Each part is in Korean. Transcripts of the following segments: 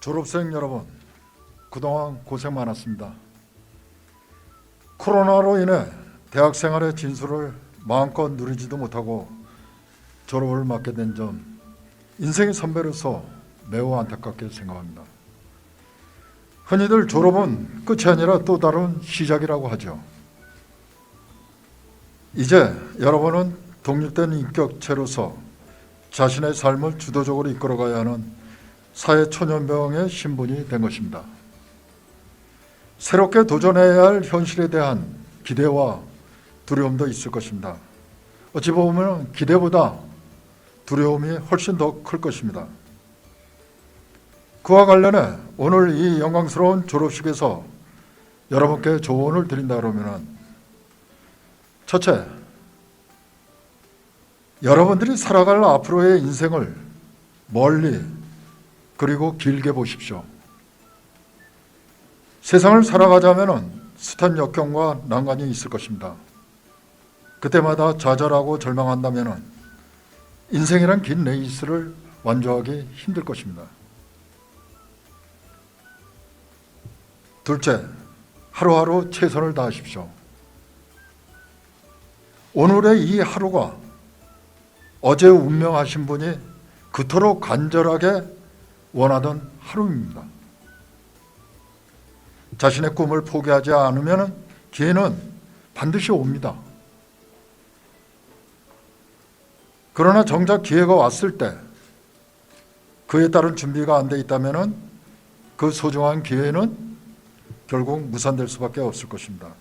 졸업생 여러분, 그동안 고생 많았습니다. 코로나로 인해 대학 생활의 진수를 마음껏 누리지도 못하고 졸업을 맞게 된 점, 인생의 선배로서 매우 안타깝게 생각합니다. 흔히들 졸업은 끝이 아니라 또 다른 시작이라고 하죠. 이제 여러분은 독립된 인격체로서 자신의 삶을 주도적으로 이끌어가야 하는 사회 초년병의 신분이 된 것입니다. 새롭게 도전해야 할 현실에 대한 기대와 두려움도 있을 것입니다. 어찌 보면 기대보다 두려움이 훨씬 더 클 것입니다. 그와 관련해 오늘 이 영광스러운 졸업식에서 여러분께 조언을 드린다 그러면은 첫째, 여러분들이 살아갈 앞으로의 인생을 멀리 그리고 길게 보십시오. 세상을 살아가자면은 숱한 역경과 난관이 있을 것입니다. 그때마다 좌절하고 절망한다면은 인생이란 긴 레이스를 완주하기 힘들 것입니다. 둘째, 하루하루 최선을 다하십시오. 오늘의 이 하루가 어제 운명하신 분이 그토록 간절하게 원하던 하루입니다. 자신의 꿈을 포기하지 않으면 기회는 반드시 옵니다. 그러나 정작 기회가 왔을 때 그에 따른 준비가 안 돼 있다면 그 소중한 기회는 결국 무산될 수밖에 없을 것입니다.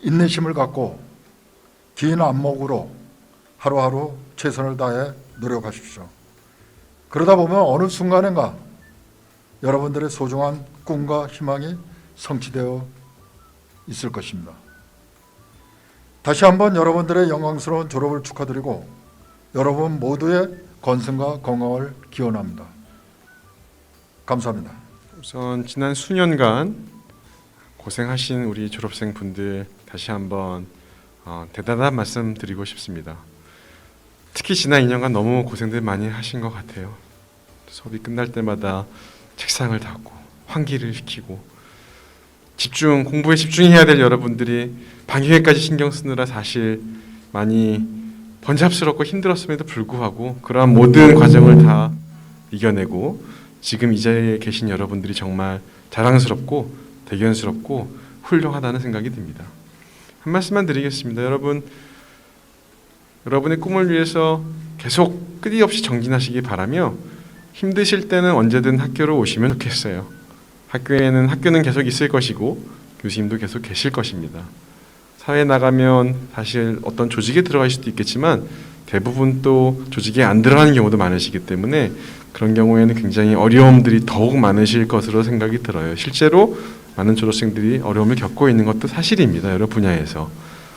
인내심을 갖고 긴 안목으로 하루하루 최선을 다해 노력하십시오. 그러다 보면 어느 순간인가 여러분들의 소중한 꿈과 희망이 성취되어 있을 것입니다. 다시 한번 여러분들의 영광스러운 졸업을 축하드리고 여러분 모두의 건승과 건강을 기원합니다. 감사합니다. 우선 지난 수년간 고생하신 우리 졸업생 분들 다시 한번 어, 대단한 말씀 드리고 싶습니다. 특히 지난 2년간 너무 고생들 많이 하신 것 같아요. 수업이 끝날 때마다 책상을 닫고 환기를 시키고 집중 공부에 집중해야 될 여러분들이 방역에까지 신경 쓰느라 사실 많이 번잡스럽고 힘들었음에도 불구하고 그러한 모든 과정을 다 이겨내고 지금 이 자리에 계신 여러분들이 정말 자랑스럽고 대견스럽고 훌륭하다는 생각이 듭니다. 한 말씀만 드리겠습니다. 여러분 여러분의 꿈을 위해서 계속 끊임없이 정진하시기 바라며 힘드실 때는 언제든 학교로 오시면 좋겠어요. 학교에는 학교는 계속 있을 것이고 교수님도 계속 계실 것입니다. 사회에 나가면 사실 어떤 조직에 들어갈 수도 있겠지만 대부분 또 조직에 안 들어가는 경우도 많으시기 때문에 그런 경우에는 굉장히 어려움들이 더욱 많으실 것으로 생각이 들어요. 실제로 많은 졸업생들이 어려움을 겪고 있는 것도 사실입니다. 여러 분야에서.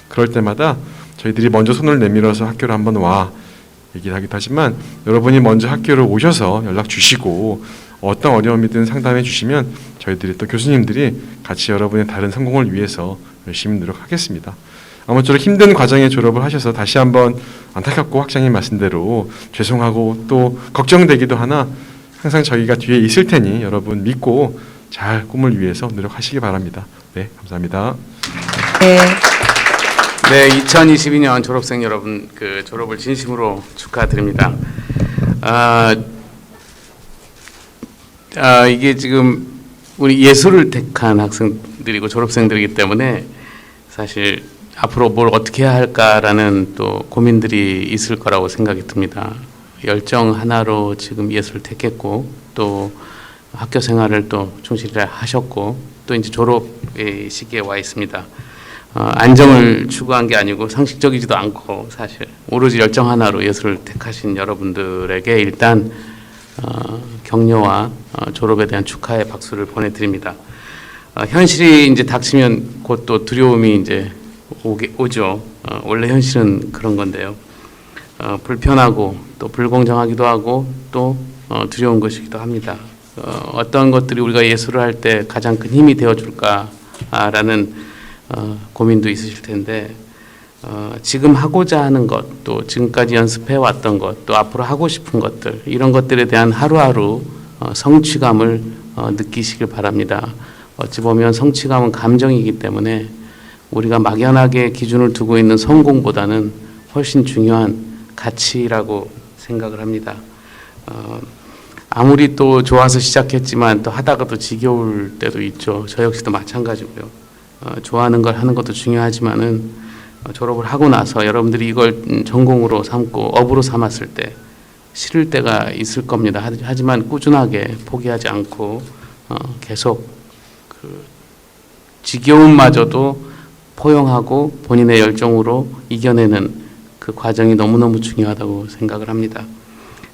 그럴 때마다 저희들이 먼저 손을 내밀어서 학교를 한번 와 얘기를 하기도 하지만 여러분이 먼저 학교를 오셔서 연락 주시고 어떤 어려움이든 상담해 주시면 저희들이 또 교수님들이 같이 여러분의 다른 성공을 위해서 열심히 노력하겠습니다. 아무쪼록 힘든 과정에 졸업을 하셔서 다시 한번 안타깝고 학장님 말씀대로 죄송하고 또 걱정되기도 하나 항상 저희가 뒤에 있을 테니 여러분 믿고 잘 꿈을 위해서 노력하시기 바랍니다. 네, 감사합니다. 네. 네, 2022년 졸업생 여러분 그 졸업을 진심으로 축하드립니다. 아, 아 이게 지금 우리 예술을 택한 학생들이고 졸업생들이기 때문에 사실 앞으로 뭘 어떻게 해야 할까라는 또 고민들이 있을 거라고 생각이 듭니다. 열정 하나로 지금 예술을 택했고 또 학교 생활을 또 충실히 하셨고 또 이제 졸업의 시기에 와 있습니다. 어, 안정을 추구한 게 아니고 상식적이지도 않고 사실 오로지 열정 하나로 예술을 택하신 여러분들에게 일단 어, 격려와 어, 졸업에 대한 축하의 박수를 보내드립니다. 어, 현실이 이제 닥치면 곧 또 두려움이 이제 오게, 오죠. 어, 원래 현실은 그런 건데요. 어, 불편하고 또 불공정하기도 하고 또 어, 두려운 것이기도 합니다. 어, 어떤 것들이 우리가 예술을 할 때 가장 큰 힘이 되어줄까라는 어, 고민도 있으실 텐데 어, 지금 하고자 하는 것, 또 지금까지 연습해 왔던 것, 또 앞으로 하고 싶은 것들 이런 것들에 대한 하루하루 어, 성취감을 어, 느끼시길 바랍니다. 어찌 보면 성취감은 감정이기 때문에 우리가 막연하게 기준을 두고 있는 성공보다는 훨씬 중요한 가치라고 생각을 합니다. 어, 아무리 또 좋아서 시작했지만 또 하다가 또 지겨울 때도 있죠. 저 역시도 마찬가지고요. 어, 좋아하는 걸 하는 것도 중요하지만은 어, 졸업을 하고 나서 여러분들이 이걸 음, 전공으로 삼고 업으로 삼았을 때 싫을 때가 있을 겁니다. 하- 하지만 꾸준하게 포기하지 않고 어, 계속 그 지겨움마저도 포용하고 본인의 열정으로 이겨내는 그 과정이 너무너무 중요하다고 생각을 합니다.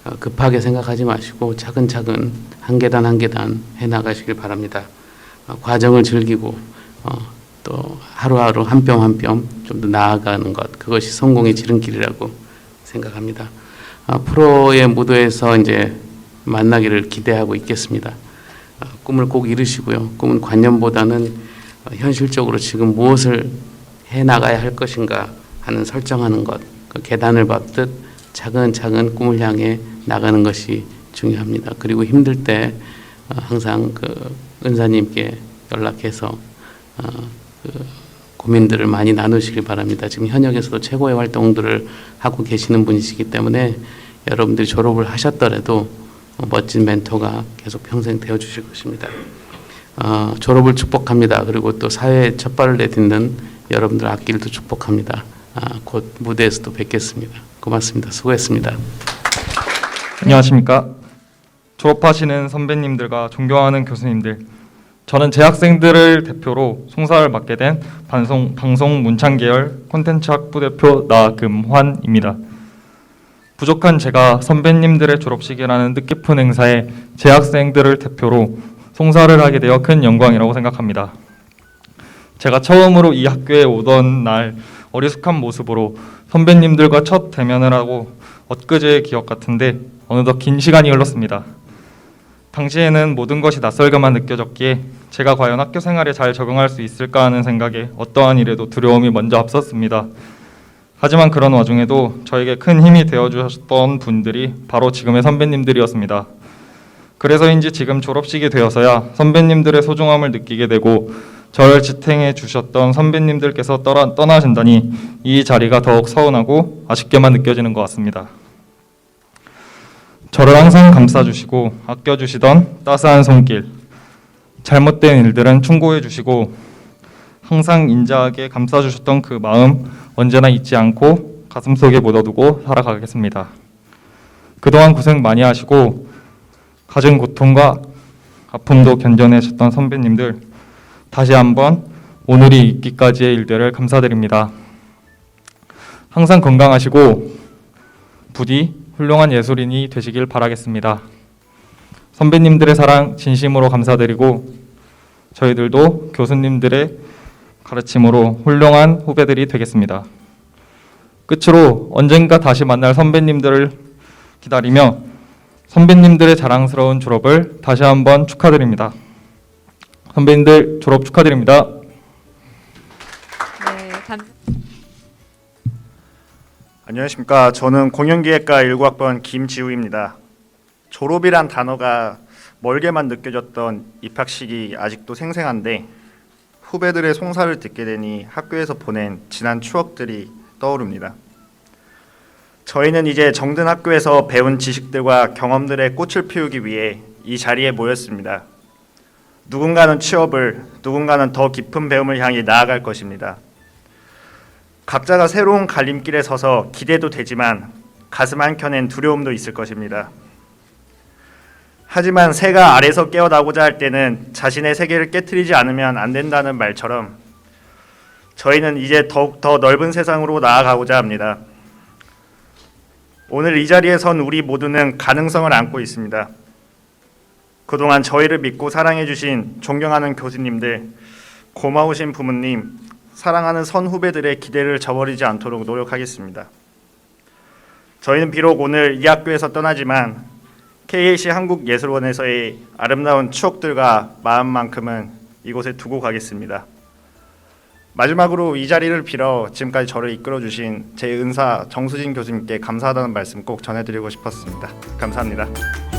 어, 급하게 생각하지 마시고 차근차근 한 계단 한 계단 해 나가시길 바랍니다. 어, 과정을 즐기고 어, 또 하루하루 한 뼘 한 뼘 좀 더 나아가는 것 그것이 성공의 지름길이라고 생각합니다. 아, 프로의 무도에서 이제 만나기를 기대하고 있겠습니다. 아, 꿈을 꼭 이루시고요. 꿈은 관념보다는 어, 현실적으로 지금 무엇을 해 나가야 할 것인가 하는 설정하는 것, 그 계단을 밟듯 차근차근 꿈을 향해 나가는 것이 중요합니다. 그리고 힘들 때 어, 항상 그 은사님께 연락해서 어, 그 고민들을 많이 나누시길 바랍니다. 지금 현역에서도 최고의 활동들을 하고 계시는 분이시기 때문에 여러분들이 졸업을 하셨더라도 어, 멋진 멘토가 계속 평생 되어 주실 것입니다. 어, 졸업을 축복합니다. 그리고 또 사회에 첫 발을 내딛는 여러분들 앞길도 축복합니다. 아, 곧 무대에서도 뵙겠습니다. 고맙습니다. 수고했습니다. 안녕하십니까. 졸업하시는 선배님들과 존경하는 교수님들. 저는 재학생들을 대표로 송사를 맡게 된 방송, 방송 문창 계열 콘텐츠 학부 대표 나금환입니다. 부족한 제가 선배님들의 졸업식이라는 뜻깊은 행사에 재학생들을 대표로 송사를 하게 되어 큰 영광이라고 생각합니다. 제가 처음으로 이 학교에 오던 날 어리숙한 모습으로 선배님들과 첫 대면을 하고 엊그제의 기억 같은데 어느덧 긴 시간이 흘렀습니다. 당시에는 모든 것이 낯설게만 느껴졌기에 제가 과연 학교 생활에 잘 적응할 수 있을까 하는 생각에 어떠한 일에도 두려움이 먼저 앞섰습니다. 하지만 그런 와중에도 저에게 큰 힘이 되어 주셨던 분들이 바로 지금의 선배님들이었습니다. 그래서인지 지금 졸업식이 되어서야 선배님들의 소중함을 느끼게 되고 저를 지탱해 주셨던 선배님들께서 떠나, 떠나신다니 이 자리가 더욱 서운하고 아쉽게만 느껴지는 것 같습니다. 저를 항상 감싸주시고 아껴주시던 따스한 손길, 잘못된 일들은 충고해 주시고 항상 인자하게 감싸 주셨던 그 마음 언제나 잊지 않고 가슴속에 묻어두고 살아가겠습니다. 그동안 고생 많이 하시고 가진 고통과 아픔도 견뎌내셨던 선배님들 다시 한번 오늘이 있기까지의 일들을 감사드립니다. 항상 건강하시고 부디 훌륭한 예술인이 되시길 바라겠습니다. 선배님들의 사랑 진심으로 감사드리고 저희들도 교수님들의 가르침으로 훌륭한 후배들이 되겠습니다. 끝으로 언젠가 다시 만날 선배님들을 기다리며 선배님들의 자랑스러운 졸업을 다시 한번 축하드립니다. 선배님들 졸업 축하드립니다. 네, 감, 안녕하십니까. 저는 공연기획과 19학번 김지우입니다. 졸업이란 단어가 멀게만 느껴졌던 입학식이 아직도 생생한데 후배들의 송사를 듣게 되니 학교에서 보낸 지난 추억들이 떠오릅니다. 저희는 이제 정든 학교에서 배운 지식들과 경험들의 꽃을 피우기 위해 이 자리에 모였습니다. 누군가는 취업을, 누군가는 더 깊은 배움을 향해 나아갈 것입니다. 각자가 새로운 갈림길에 서서 기대도 되지만 가슴 한켠엔 두려움도 있을 것입니다. 하지만 새가 알에서 깨어나고자 할 때는 자신의 세계를 깨뜨리지 않으면 안 된다는 말처럼 저희는 이제 더욱 더 넓은 세상으로 나아가고자 합니다. 오늘 이 자리에 선 우리 모두는 가능성을 안고 있습니다. 그동안 저희를 믿고 사랑해 주신 존경하는 교수님들, 고마우신 부모님, 사랑하는 선 후배들의 기대를 저버리지 않도록 노력하겠습니다. 저희는 비록 오늘 이 학교에서 떠나지만 KAC 한국예술원에서의 아름다운 추억들과 마음만큼은 이곳에 두고 가겠습니다. 마지막으로 이 자리를 빌어 지금까지 저를 이끌어 주신 제 은사 정수진 교수님께 감사하다는 말씀 꼭 전해드리고 싶었습니다. 감사합니다.